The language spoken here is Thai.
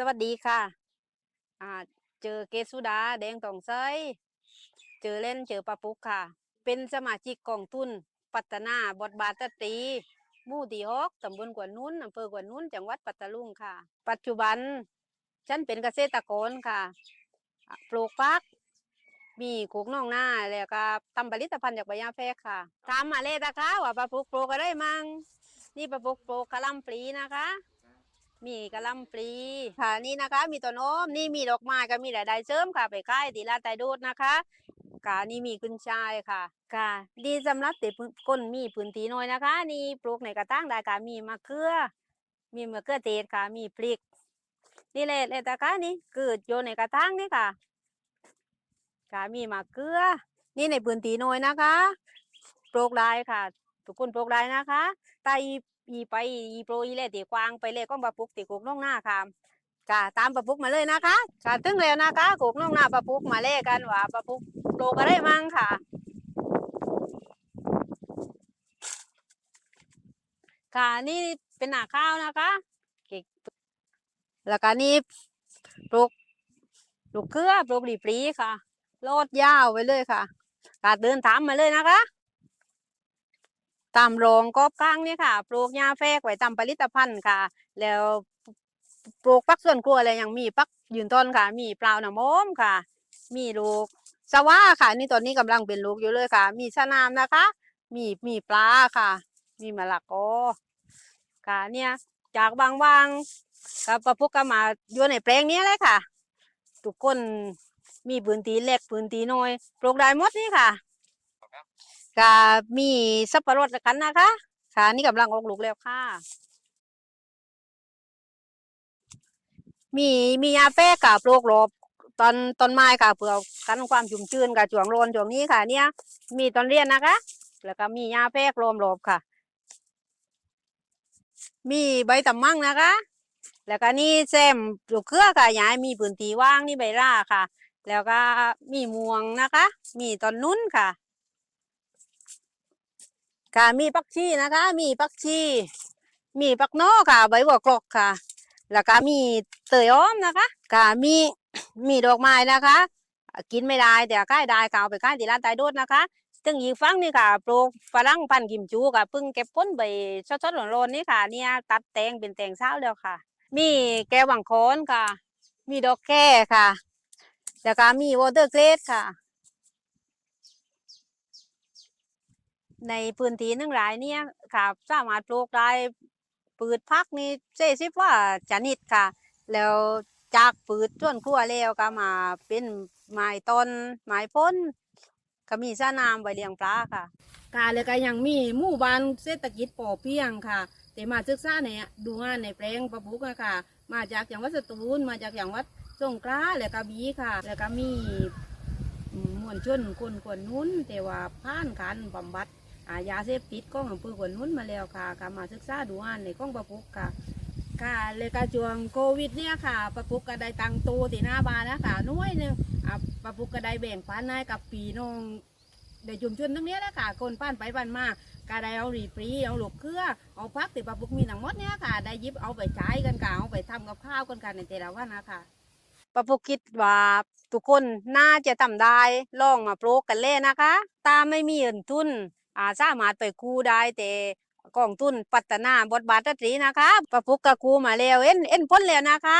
สวัสดีค่ะ อ่า เจอเกสุดาแดงตองไซเจอเล่นเจอปะปุกค่ะ เป็นสมาชิกกองทุนพัฒนาบทบาทสตรีมู่ที่หกตำบลกวนนุ้นอำเภอกวนนุ้นจังหวัดปัตตาลุงค่ะ ปัจจุบัน ฉันเป็นเกษตรกรค่ะะปลูกฟัก มีขูกน่องหน้าแล้วก็ทำผลิตภัณฑ์จากใบยาแพรค่ะทำมาเลยนะคะว่าปะปุกปลูกอะไรมั่งนี่ปะปุกปลูกกะหล่ำปลีนะคะ มีกะหล่ำปลีค่ะนี่นะคะ มีต้นโอมนี่มีดอกไม้ก็มีรายได้เสริมค่ะ ไปขายที่ลาดไตดูดนะคะกานี่มีขึ้นชายค่ะกาดีสำหรับเด็กก้นมีพื้นที่น้อยนะคะ นี่ปลูกในกระถางได้ค่ะมีมะเขือ มีมะเขือเทศค่ะ มีพริก นี่เลยเลยนะคะนี่คือโยนในกระถางนี่ค่ะค่ะมีมะเขือ นี่ในพื้นที่น้อยนะคะปลูกได้ค่ะ ทุกคนปลูกได้นะคะไต อีไปอีโปรอีเล่ตีกวางไปเล่ก้องปะปุกตีกุกน้องหน้าค่ะกะตามปะปุกมาเลยนะคะกะถึงแล้วนะคะกุกน้องหน้าปะปุกมาเล่กันว่าปะปุกโปรก็ได้มั่งค่ะค่ะนี่เป็นหนาข้าวนะคะเก็บแล้วก็นี่ปลูกปลูกเกลือปลูกหลีปลีค่ะโลดยาวไปเลยค่ะกะเดินตามมาเลยนะคะ ตามโรงกอบข้างนี่ค่ะ ปลูกหญ้าแฝกไว้ทำผลิตภัณฑ์ค่ะ แล้วปลูกปักส่วนครัวอะไรอย่างมีปักยืนต้นค่ะ มีเปล่าหน่อมมค่ะ มีลูกสว่าค่ะ นี่ตอนนี้กำลังเป็นลูกอยู่เลยค่ะ มีชะนามนะคะ มีมีปลาค่ะ มีมะละกอค่ะเนี่ยจากบางวางกับประพุกก็มาอยู่ในแปลงนี้เลยค่ะ ทุกคนมีพื้นที่เล็กพื้นที่น้อยปลูกได้หมดนี่ค่ะ ก็มีสับปะรดกันนะคะ ค่ะ นี่กำลังออกลูกแล้วค่ะ มีมียาแฝกกับปลูกหลบตอนต้นไม้ค่ะเพื่อกันความชุ่มชื้นกับช่วงโรนช่วงนี้ค่ะ เนี่ย มีตอนเรียนนะคะ แล้วก็มียาแฝกรวมหลบค่ะ มีใบตำมั่งนะคะ แล้วก็นี่แซมปลูกเครือค่ะยายมีพื้นที่ว่างนี่ใบร่าค่ะ แล้วก็มีม่วงนะคะ มีต้นนุ้นค่ะ ค่ะมีปักชีนะคะ มีปักชีมีปักนอค่ะใบบัวกรอกค่ะ แล้วก็มีเตยอ้อมนะคะค่ะมีมีดอกไม้นะคะ กินไม่ได้แต่ค่ายได้ค่ะเอาไปค่ายที่ร้านไตโดดนะคะซึ่งอีกฝั่งนี่ค่ะปลูกฝรั่งพันกิมจูค่ะเพิ่งเก็บผลใบสดๆร้อนๆนี่ค่ะ เนี่ยตัดแตงเป็นแตงเช้าแล้วค่ะ มีแก้วหวังโคนค่ะ มีดอกแก้ค่ะแล้วก็มีวอเตอร์เกรดค่ะ ในพื้นที่นึ่งรายเนี่ยค่ะสามารถปลูกได้ปืดพักนี่เจ็สิบว่าชนิดค่ะ แล้วจากปืดต้นครัวแล้วก็มาเป็นไม้ต้นไม้พ้นก็มีสระน้ำไว้เลี้ยงปลาค่ะกาแล้วก็ยังมีหมู่บ้านเศรษฐกิจปอเพียงค่ะ แต่มาศึกษาในดูงานในแปลงประบุกค่ะ มาจากอย่างวัดสตูลมาจากอย่างวัดสงขลาแล้วก็บีค่ะ แล้วก็มีมมวลชนคนคนนู้นแต่ว่าผ่านการบำบัด อายาเสพติดก้องอำเภอขวนนุ้นมาแล้วค่ะค่ะมาศึกษาดูงานในก้องประปุกค่ะ ค่ะเลยกระจวงโควิดเนี่ยค่ะ ประปุกก็ไดตังตูที่หน้าบ้านนะค่ะน้อยนึงอะประปุกก็ไดแบ่งปันให้กับปีน้องในชุมชนทั้งนี้ยนะค่ะ คนป้านไปป้านมาก็ไดเอาหรีปรีเอาหลกเครือเอาพักที่ประปุกมีทั้งมดเนี่ยค่ะ ได้ยิบเอาไปใช้กันค่ะเอาไปทำกับข้าวกันกันในแต่ละวันนะคะประปุกคิดว่าทุกคนน่าจะทำได้ลองมาปลูกกันเลยนะคะ ตาไม่มีเงินทุน อ่าสามารถไปกู้ได้แต่กองทุนพัฒนาบทบาทสตรีนะคะ ประพุกกะกูมาแล้วเอ็นเอ็นพ้นแล้วนะคะ